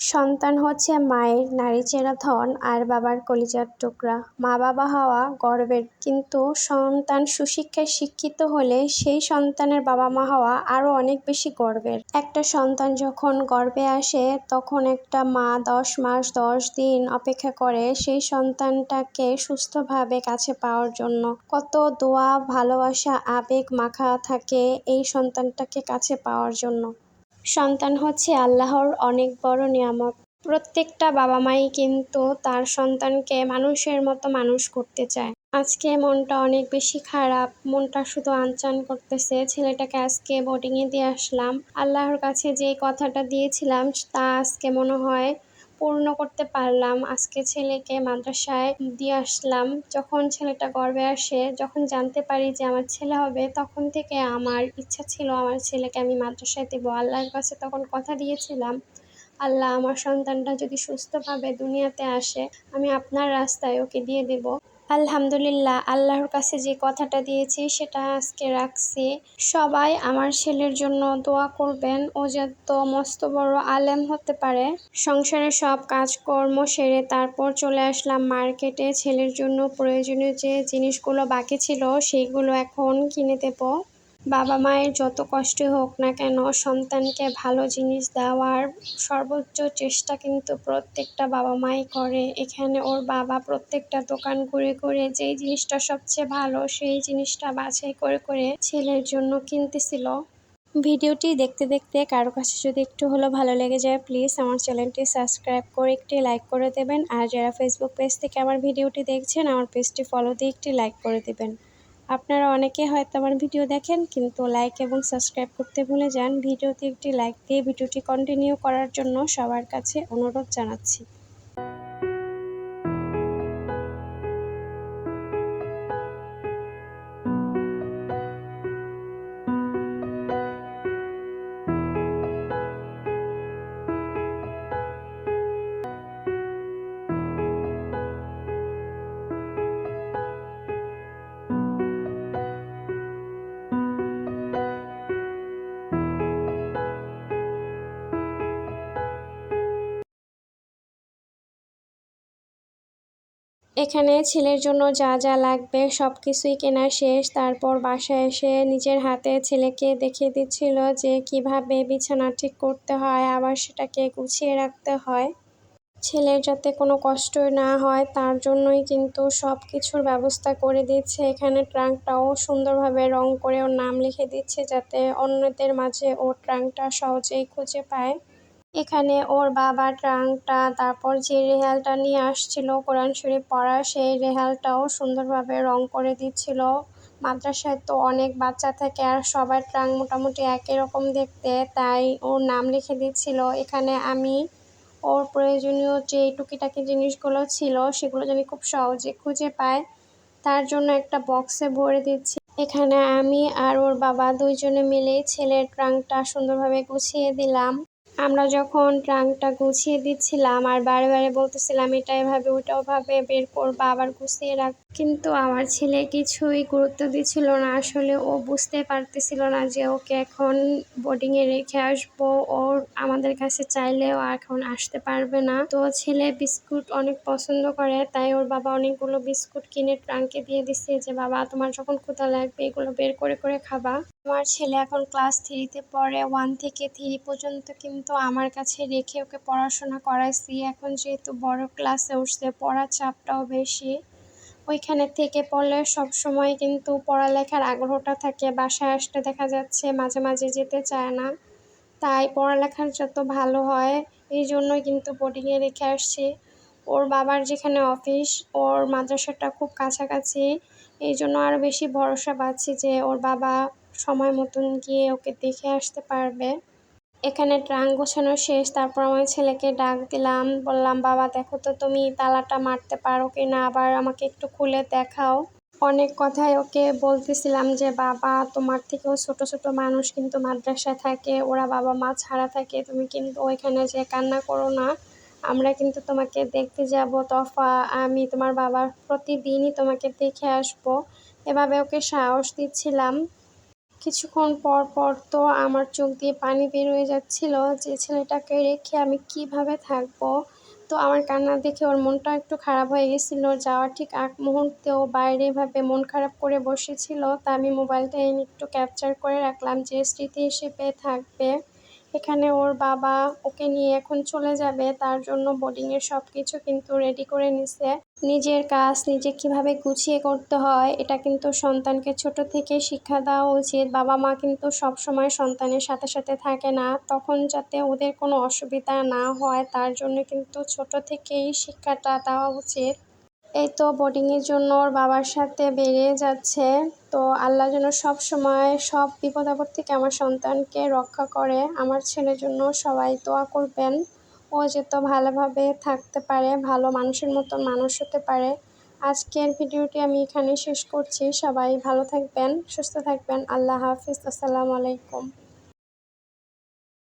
সন্তান হচ্ছে মায়ের নারী নাড়িচেরা ধন আর বাবার কলিজার টুকরা। মা বাবা হওয়া গর্বের, কিন্তু সন্তান সুশিক্ষায় শিক্ষিত হলে সেই সন্তানের বাবা মা হওয়া আরও অনেক বেশি গর্বের। একটা সন্তান যখন গর্বে আসে, তখন একটা মা দশ মাস, দশ দিন অপেক্ষা করে সেই সন্তানটাকে সুস্থভাবে কাছে পাওয়ার জন্য। কত দোয়া, ভালোবাসা, আবেগ মাখা থাকে এই সন্তানটাকে কাছে পাওয়ার জন্য। সন্তান হচ্ছে আল্লাহর অনেক বড় নিয়ামত। প্রত্যেকটা বাবা মাই কিন্তু তার সন্তানকে মানুষের মতো মানুষ করতে চায়। আজকে মনটা অনেক বেশি খারাপ, মনটা শুধু আনচান করতেছে। ছেলেটাকে আজকে বোর্ডিংয়ে দিয়ে আসলাম। আল্লাহর কাছে যে কথাটা দিয়েছিলাম, তা আজকে মনে হয় পূর্ণ করতে পারলাম। আজকে ছেলেকে মাদ্রাসায় দিয়ে আসলাম। যখন ছেলেটা গর্বে আসে, যখন জানতে পারি যে আমার ছেলে হবে, তখন থেকে আমার ইচ্ছা ছিল আমার ছেলেকে আমি মাদ্রাসায় দেবো। আল্লাহর কাছে তখন কথা দিয়েছিলাম, আল্লাহ, আমার সন্তানটা যদি সুস্থভাবে দুনিয়াতে আসে, আমি আপনার রাস্তায় ওকে দিয়ে দেব। আলহামদুলিল্লাহ, আল্লাহর কাছে যে কথাটা দিয়েছি সেটা আজকে রাখছি। সবাই আমার ছেলের জন্য দোয়া করবেন, ও যত মস্ত বড় আলেম হতে পারে। সংসারে সব কাজকর্ম সেরে তারপর চলে আসলাম মার্কেটে। ছেলের জন্য প্রয়োজনীয় যে জিনিসগুলো বাকি ছিল সেইগুলো এখন কিনে দেবো। বাবা মায়ের যত কষ্টই হোক না কেন, সন্তানকে ভালো জিনিস দেওয়ার সর্বোচ্চ চেষ্টা কিন্তু প্রত্যেকটা বাবা মাই করে। এখানে ওর বাবা প্রত্যেকটা দোকান ঘুরে ঘুরে যেই জিনিসটা সবচেয়ে ভালো, সেই জিনিসটা বাছাই করে করে ছেলের জন্য কিনতেছিল। ভিডিওটি দেখতে দেখতে কারও কাছে যদি একটু হলেও ভালো লেগে যায়, প্লিজ আমার চ্যানেলটি সাবস্ক্রাইব করে একটি লাইক করে দেবেন। আর যারা ফেসবুক পেজ থেকে আমার ভিডিওটি দেখছেন, আমার পেজটি ফলো দিয়ে একটি লাইক করে দেবেন। আপনারা অনেকে হয়তো আমার ভিডিও দেখেন, কিন্তু লাইক এবং সাবস্ক্রাইব করতে ভুলে যান। ভিডিওতে একটি লাইক দিয়ে ভিডিওটি কন্টিনিউ করার জন্য সবার কাছে অনুরোধ জানাচ্ছি। এখানে ছেলের জন্য যা যা লাগবে সব কিছুই কেনা শেষ। তারপর বাসায় এসে নিজের হাতে ছেলেকে দেখিয়ে দিচ্ছিল যে কীভাবে বিছানা ঠিক করতে হয়, আবার সেটাকে গুছিয়ে রাখতে হয়। ছেলের যাতে কোনো কষ্টই না হয়, তার জন্যই কিন্তু সব কিছুর ব্যবস্থা করে দিচ্ছে। এখানে ট্রাঙ্কটাও সুন্দরভাবে রং করে ওর নাম লিখে দিচ্ছে যাতে অন্যদের মাঝে ও ট্রাঙ্কটা সহজেই খুঁজে পায়। এখানে ওর বাবা ট্রাঙ্কটা, তারপর যে রেহালটা নিয়ে আসছিল কোরআন শরীফ পড়া, সেই রেহালটাও সুন্দরভাবে রং করে দিচ্ছিল। মাদ্রাসায় তো অনেক বাচ্চা থাকে আর সবার ট্রাঙ্ক মোটামুটি একই রকম দেখতে, তাই ওর নাম লিখে দিচ্ছিল। এখানে আমি ওর প্রয়োজনীয় যে টুকিটাকি জিনিসগুলো ছিল, সেগুলো যেন খুব সহজে খুঁজে পায়, তার জন্য একটা বক্সে ভরে দিচ্ছি। এখানে আমি আর ওর বাবা দুইজনে মিলে ছেলের ট্রাঙ্কটা সুন্দরভাবে গুছিয়ে দিলাম। আমরা যখন ট্রাঙ্কটা গুছিয়ে দিচ্ছিলাম আর বারে বারে বলতেছিলাম, এটা এভাবে ওটা ওভাবে বের করবা, আবার গুছিয়ে রাখ। কিন্তু আমার ছেলে কিছুই গুরুত্ব দিচ্ছিল না। আসলে ও বুঝতে পারতেছিল না যে ওকে এখন বোর্ডিংয়ে রেখে আসব। ওর আমাদের কাছে চাইলেও এখন আসতে পারবে না। তো ছেলে বিস্কুট অনেক পছন্দ করে, তাই ওর বাবা অনেকগুলো বিস্কুট কিনে ট্রাঙ্কে দিয়ে দিচ্ছে যে, বাবা, তোমার যখন ক্ষুধা লাগবে, এগুলো বের করে করে খাবা। আমার ছেলে এখন ক্লাস থ্রিতে পড়ে ওয়ান থেকে থ্রি পর্যন্ত কিন্তু আমার কাছে রেখে ওকে পড়াশোনা করাইছি। এখন যেহেতু বড় ক্লাসে উঠছে, পড়ার চাপটাও বেশি। ওইখানে থেকে পড়লে সব সময় কিন্তু পড়ালেখার আগ্রহটা থাকে, বাসায় আসতে দেখা যাচ্ছে মাঝে মাঝে যেতে চায় না। তাই পড়ালেখার যত ভালো হয়, এই জন্যই কিন্তু বোর্ডিংয়ে রেখে আসছি। ওর বাবার যেখানে অফিস ওর মাদ্রাসাটা খুব কাছাকাছি। এই জন্য আরও বেশি ভরসা পাচ্ছি যে ওর বাবা সময় মতন গিয়ে ওকে দেখে আসতে পারবে। এখানে ট্রাঙ্ক গোছানো শেষ, তারপর আমার ছেলেকে ডাক দিলাম, বললাম, বাবা, দেখো তো তুমি তালাটা মারতে পারো কি না আবার আমাকে একটু খুলে দেখাও। অনেক কথাই ওকে বলতেছিলাম যে, বাবা, তোমার থেকেও ছোট ছোট মানুষ কিন্তু মাদ্রাসায় থাকে, ওরা বাবা মা ছাড়া থাকে, তুমি কিন্তু ওইখানে যে কান্না করো না। আমরা কিন্তু তোমাকে দেখতে যাব, তফা, আমি তোমার বাবা প্রতিদিনই তোমাকে দেখে আসব। এভাবে ওকে সাহস দিচ্ছিলাম। কিছুক্ষণ পর পর তো আমার চোখ দিয়ে পানি বের হয়ে যাচ্ছিল যে ছেলেটাকে রেখে আমি কীভাবে থাকব। তো আমার কান্না দেখে ওর মনটা একটু খারাপ হয়ে গেছিল। যাওয়ার ঠিক আগ মুহূর্তেও বাইরে ভাবে মন খারাপ করে বসেছিল। তা আমি মোবাইলটা এনে একটু ক্যাপচার করে রাখলাম যে স্মৃতি হিসেবে থাকবে। এখানে ওর বাবা ওকে নিয়ে এখন চলে যাবে। তার জন্য বোর্ডিংয়ের সব কিছু কিন্তু রেডি করে নিছে। নিজের কাজ, নিজে কীভাবে গুছিয়ে করতে হয়, এটা কিন্তু সন্তানকে ছোট থেকে শিক্ষা দেওয়া উচিত। বাবা মা কিন্তু সব সময় সন্তানের সাথে সাথে থাকে না। তখন যাতে ওদের কোনো অসুবিধা না হয়, তার জন্য কিন্তু ছোট থেকেই শিক্ষাটা দেওয়া উচিত। এই তো বোর্ডিংয়ের জন্য ওর বাবার সাথে বেরিয়ে যাচ্ছে। তো আল্লাহ যেন সব সময় সব বিপদ আপদ থেকে আমার সন্তানকে রক্ষা করে, আমার ছেলের জন্য সবাই দোয়া করবেন। ও যেত ভালোভাবে থাকতে পারে, ভালো মানুষের মতন মানুষ হতে পারে। আজকের ভিডিওটি আমি এখানে শেষ করছি। সবাই ভালো থাকবেন, সুস্থ থাকবেন। আল্লাহ হাফিজ। আসসালামু আলাইকুম।